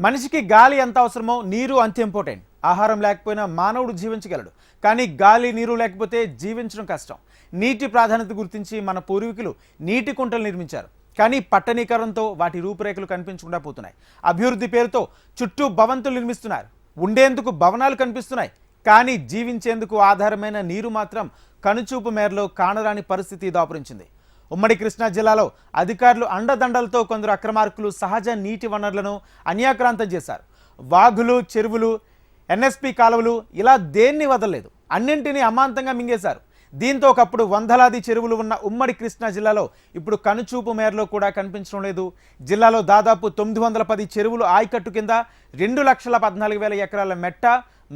మనిషికి గాలి ఎంత అవసరమో నీరు అంత ఇంపార్టెంట్. ఆహారం లేకపోయినా మానవుడు జీవించగలడు. కానీ గాలి నీరు లేకపోతే జీవించడం కష్టం. నీటి ప్రాధాన్యత గుర్తించి మన పూర్వీకులు నీటి కుంటలు నిర్మించారు. కానీ పట్టణీకరణతో వాటి రూపురేఖలు కనిపించకుండా పోతున్నాయి. అభివృద్ధి పేరుతో చుట్టూ భవంతులు నిర్మిస్తున్నారు. ఉండేందుకు భవనాలు కనిపిస్తున్నాయి. కానీ జీవించేందుకు ఆధారమైన నీరు మాత్రం కనుచూపు మేరలో కానరాని పరిస్థితి దాపురించింది. ఉమ్మడి కృష్ణా జిల్లాలో అధికారులు అండదండలతో కొందరు అక్రమార్కులు సహజ నీటి వనరులను అన్యాక్రాంతం చేశారు. వాగులు చెరువులు ఎన్ఎస్పి కాలువలు ఇలా దేన్ని వదలలేదు. అన్నింటినీ అమాంతంగా మింగేశారు. దీంతో ఒకప్పుడు వందలాది చెరువులు ఉన్న ఉమ్మడి కృష్ణా జిల్లాలో ఇప్పుడు కనుచూపు మేరలో కూడా కనిపించడం లేదు. జిల్లాలో దాదాపు తొమ్మిది వందల పది చెరువులు ఆయకట్టు కింద రెండు లక్షల పద్నాలుగు వేల ఎకరాల మెట్ట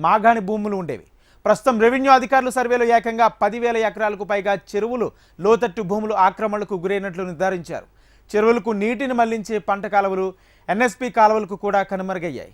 మాగాణి భూములు ఉండేవి. ప్రస్తుతం రెవెన్యూ అధికారులు సర్వేలో ఏకంగా పదివేల ఎకరాలకు పైగా చెరువులు లోతట్టు భూములు ఆక్రమణలకు గురైనట్లు నిర్ధారించారు. చెరువులకు నీటిని మళ్ళించే పంట కాలువలు ఎన్ఎస్పి కాలువలకు కూడా కనుమరుగయ్యాయి.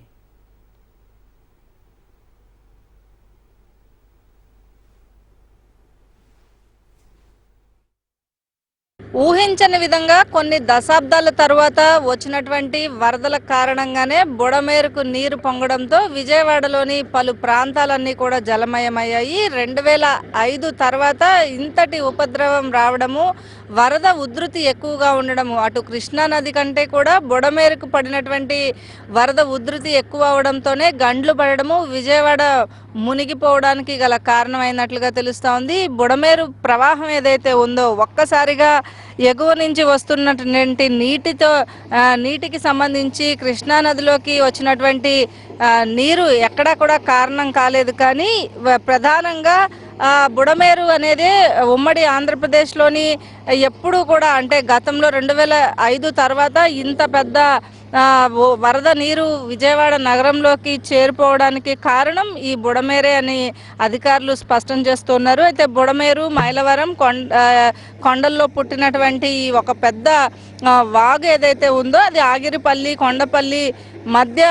ఊహించని విధంగా కొన్ని దశాబ్దాల తర్వాత వచ్చినటువంటి వరదల కారణంగానే బుడమేరుకు నీరు పొంగడంతో విజయవాడలోని పలు ప్రాంతాలన్నీ కూడా జలమయమయ్యాయి. రెండు వేల ఐదు తర్వాత ఇంతటి ఉపద్రవం రావడము వరద ఉధృతి ఎక్కువగా ఉండడము అటు కృష్ణా నది కంటే కూడా బుడమేరుకు పడినటువంటి వరద ఉధృతి ఎక్కువ అవడంతోనే గండ్లు పడడము విజయవాడ మునిగిపోవడానికి గల కారణమైనట్లుగా తెలుస్తా ఉంది. బుడమేరు ప్రవాహం ఏదైతే ఉందో ఒక్కసారిగా ఎగువ నుంచి వస్తున్నటువంటి నీటితో నీటికి సంబంధించి కృష్ణా నదిలోకి వచ్చినటువంటి నీరు ఎక్కడా కూడా కారణం కాలేదు. కానీ వ- ప్రధానంగా బుడమేరు అనేది ఉమ్మడి ఆంధ్రప్రదేశ్లోని ఎప్పుడూ కూడా అంటే గతంలో రెండు వేల ఐదు తర్వాత ఇంత పెద్ద వరద నీరు విజయవాడ నగరంలోకి చేరిపోవడానికి కారణం ఈ బుడమేరే అని అధికారులు స్పష్టం చేస్తున్నారు. అయితే బుడమేరు మైలవరం కొండ కొండల్లో పుట్టినటువంటి ఈ ఒక పెద్ద వాగు ఏదైతే ఉందో అది ఆగిరిపల్లి కొండపల్లి మధ్య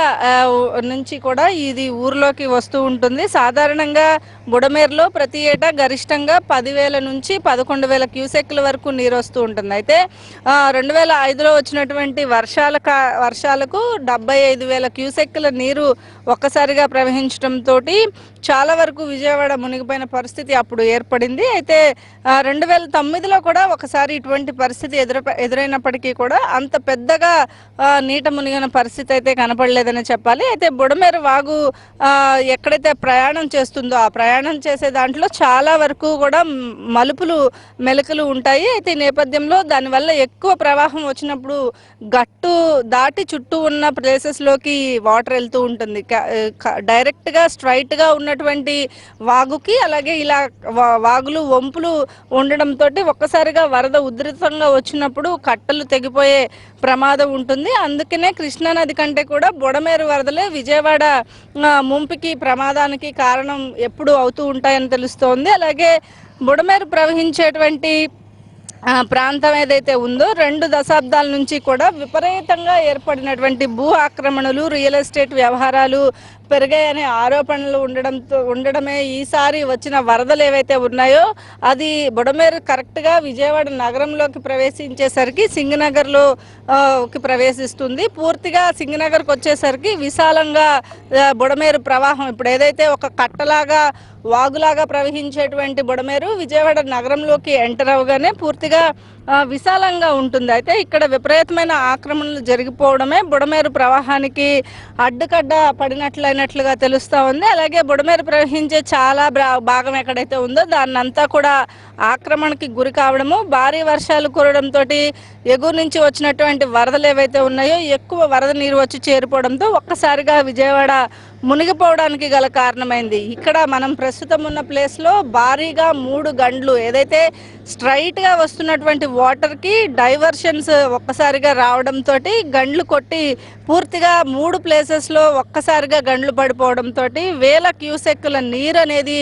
నుంచి కూడా ఇది ఊర్లోకి వస్తూ ఉంటుంది. సాధారణంగా బుడమేరులో ప్రతి ఏటా గరిష్టంగా పదివేల నుంచి పదకొండు వేల క్యూసెక్ల వరకు నీరు వస్తూ ఉంటుంది. అయితే రెండు వేల ఐదులో వచ్చినటువంటి వర్షాల వర్షాలకు డెబ్బై ఐదు వేల క్యూసెక్ల నీరు ఒక్కసారిగా ప్రవహించడంతో చాలా వరకు విజయవాడ మునిగిపోయిన పరిస్థితి అప్పుడు ఏర్పడింది. అయితే రెండు వేల తొమ్మిదిలో కూడా ఒకసారి ఇటువంటి పరిస్థితి ఎదుర ఎదురైనప్పటికీ కూడా అంత పెద్దగా నీట మునిగిన పరిస్థితి అయితే కనపడలేదని చెప్పాలి. అయితే బుడమేరు వాగు ఎక్కడైతే ప్రయాణం చేస్తుందో ఆ ప్రయాణం చేసే దాంట్లో చాలా వరకు కూడా మలుపులు మెలకలు ఉంటాయి. అయితే ఈ నేపథ్యంలో దానివల్ల ఎక్కువ ప్రవాహం వచ్చినప్పుడు గట్టు దాటి చుట్టూ ఉన్న ప్లేసెస్లోకి వాటర్ వెళ్తూ ఉంటుంది. డైరెక్ట్గా స్ట్రైట్గా ఉన్నటువంటి వాగుకి అలాగే ఇలా వా- వాగులు వంపులు ఉండడంతో ఒక్కసారిగా వరద ఉధృతంగా వచ్చినప్పుడు కట్టలు తెగిపోయే ప్రమాదం ఉంటుంది. అందుకనే కృష్ణా నది కంటే కూడా బుడమేరు వరదలే విజయవాడ ముంపుకి ప్రమాదానికి కారణం ఎప్పుడు అవుతూ ఉంటాయని తెలుస్తోంది. అలాగే బుడమేరు ప్రవహించేటువంటి ప్రాంతం ఏదైతే ఉందో రెండు దశాబ్దాల నుంచి కూడా విపరీతంగా ఏర్పడినటువంటి భూ ఆక్రమణలు రియల్ ఎస్టేట్ వ్యవహారాలు పెరిగాయనే ఆరోపణలు ఉండడంతో ఉండడమే ఈసారి వచ్చిన వరదలు ఏవైతే ఉన్నాయో అది బుడమేరు కరెక్ట్గా విజయవాడ నగరంలోకి ప్రవేశించేసరికి సింగనగర్లోకి ప్రవేశిస్తుంది. పూర్తిగా సింగనగర్కి వచ్చేసరికి విశాలంగా బుడమేరు ప్రవాహం ఇప్పుడు ఏదైతే ఒక కట్టలాగా వాగులాగా ప్రవహించేటువంటి బుడమేరు విజయవాడ నగరంలోకి ఎంటర్ అవగానే పూర్తిగా విశాలంగా ఉంటుంది. అయితే ఇక్కడ విపరీతమైన ఆక్రమణలు జరిగిపోవడమే బుడమేరు ప్రవాహానికి అడ్డుకడ్డ పడినట్లయినట్లుగా తెలుస్తూ ఉంది. అలాగే బుడమేరు ప్రవహించే చాలా భాగం ఎక్కడైతే ఉందో దాన్నంతా కూడా ఆక్రమణకి గురి కావడము భారీ వర్షాలు కురవడంతో ఎగురు నుంచి వచ్చినటువంటి వరదలు ఏవైతే ఉన్నాయో ఎక్కువ వరద నీరు వచ్చి చేరిపోవడంతో ఒక్కసారిగా విజయవాడ మునిగిపోవడానికి గల కారణమైంది. ఇక్కడ మనం ప్రస్తుతం ఉన్న ప్లేస్లో భారీగా మూడు గండ్లు ఏదైతే స్ట్రైట్గా వస్తున్నటువంటి వాటర్కి డైవర్షన్స్ ఒక్కసారిగా రావడంతో గండ్లు కొట్టి పూర్తిగా మూడు ప్లేసెస్లో ఒక్కసారిగా గండ్లు పడిపోవడంతో వేల క్యూసెక్కుల నీరు అనేది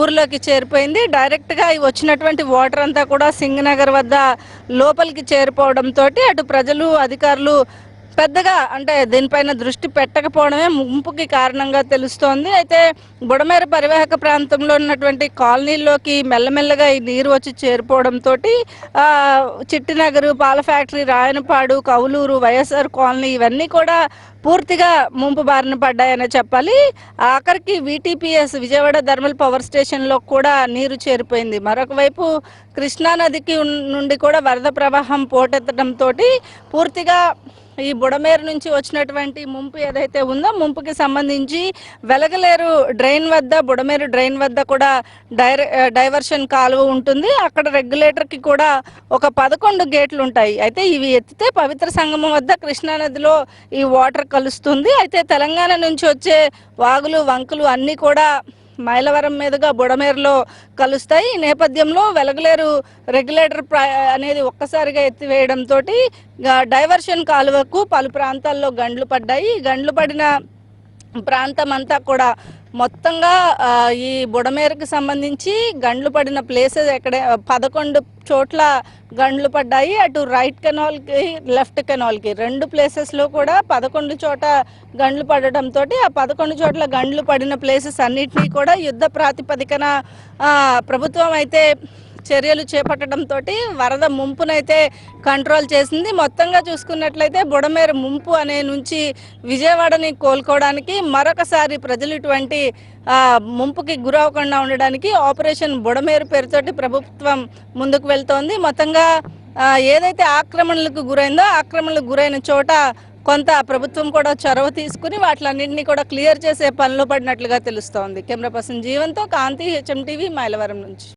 ఊర్లోకి చేరిపోయింది. డైరెక్ట్గా వచ్చినటువంటి వాటర్ అంతా కూడా సింగనగర్ వద్ద లోపలికి చేరిపోవడంతో అటు ప్రజలు అధికారులు పెద్దగా అంటే దీనిపైన దృష్టి పెట్టకపోవడమే ముంపుకి కారణంగా తెలుస్తోంది. అయితే బుడమేర పరివాహక ప్రాంతంలో ఉన్నటువంటి కాలనీల్లోకి మెల్లమెల్లగా ఈ నీరు వచ్చి చేరిపోవడంతో చిట్టినగరు పాల factory Rayanapadu Kowluru YSR colony ఇవన్నీ కూడా పూర్తిగా ముంపు బారిన పడ్డాయనే చెప్పాలి. ఆఖరికి విటిపిఎస్ విజయవాడ థర్మల్ పవర్ స్టేషన్లో కూడా నీరు చేరిపోయింది. మరొక వైపు కృష్ణానదికి నుండి కూడా వరద ప్రవాహం పోటెత్తడంతో పూర్తిగా ఈ బుడమేరు నుంచి వచ్చినటువంటి ముంపు ఏదైతే ఉందో ముంపుకి సంబంధించి వెలగలేరు డ్రైన్ వద్ద బుడమేరు డ్రైన్ వద్ద కూడా డైవర్షన్ కాలువ ఉంటుంది. అక్కడ రెగ్యులేటర్కి కూడా ఒక పదకొండు గేట్లు ఉంటాయి. అయితే ఇవి ఎత్తితే పవిత్ర సంగమం వద్ద కృష్ణానదిలో ఈ వాటర్ కలుస్తుంది. అయితే తెలంగాణ నుంచి వచ్చే వాగులు వంకలు అన్నీ కూడా మైలవరం మీదుగా బుడమేరులో కలుస్తాయి. ఈ నేపథ్యంలో వెలగలేరు రెగ్యులేటర్ ప్ర- అనేది ఒక్కసారిగా ఎత్తివేయడంతో డైవర్షన్ కాలువకు పలు ప్రాంతాల్లో గండ్లు పడ్డాయి. గండ్లు పడిన ప్రాంతం అంతా కూడా మొత్తంగా ఈ బుడమేరకు సంబంధించి గండ్లు పడిన ప్లేసెస్ ఎక్కడే పదకొండు చోట్ల గండ్లు పడ్డాయి. అటు రైట్ కెనాల్కి లెఫ్ట్ కెనాల్కి రెండు ప్లేసెస్లో కూడా పదకొండు చోట గండ్లు పడటంతో ఆ పదకొండు చోట్ల గండ్లు పడిన ప్లేసెస్ అన్నిటినీ కూడా యుద్ధ ప్రాతిపదికన ప్రభుత్వం అయితే చర్యలు చేపట్టడంతో వరద ముంపునైతే కంట్రోల్ చేసింది. మొత్తంగా చూసుకున్నట్లయితే బుడమేరు ముంపు అనే నుంచి విజయవాడని కోలుకోవడానికి మరొకసారి ప్రజలు ఇటువంటి ముంపుకి గురవకుండా ఉండడానికి ఆపరేషన్ బుడమేరు పేరుతోటి ప్రభుత్వం ముందుకు వెళ్తోంది. మొత్తంగా ఏదైతే ఆక్రమణలకు గురైందో ఆక్రమణలకు గురైన చోట కొంత ప్రభుత్వం కూడా చొరవ తీసుకుని వాటిలన్నింటినీ కూడా క్లియర్ చేసే పనిలో పడినట్లుగా తెలుస్తోంది. కెమెరా పర్సన్ జీవంతో కాంతి హెచ్ఎం టీవీ మైలవరం నుంచి.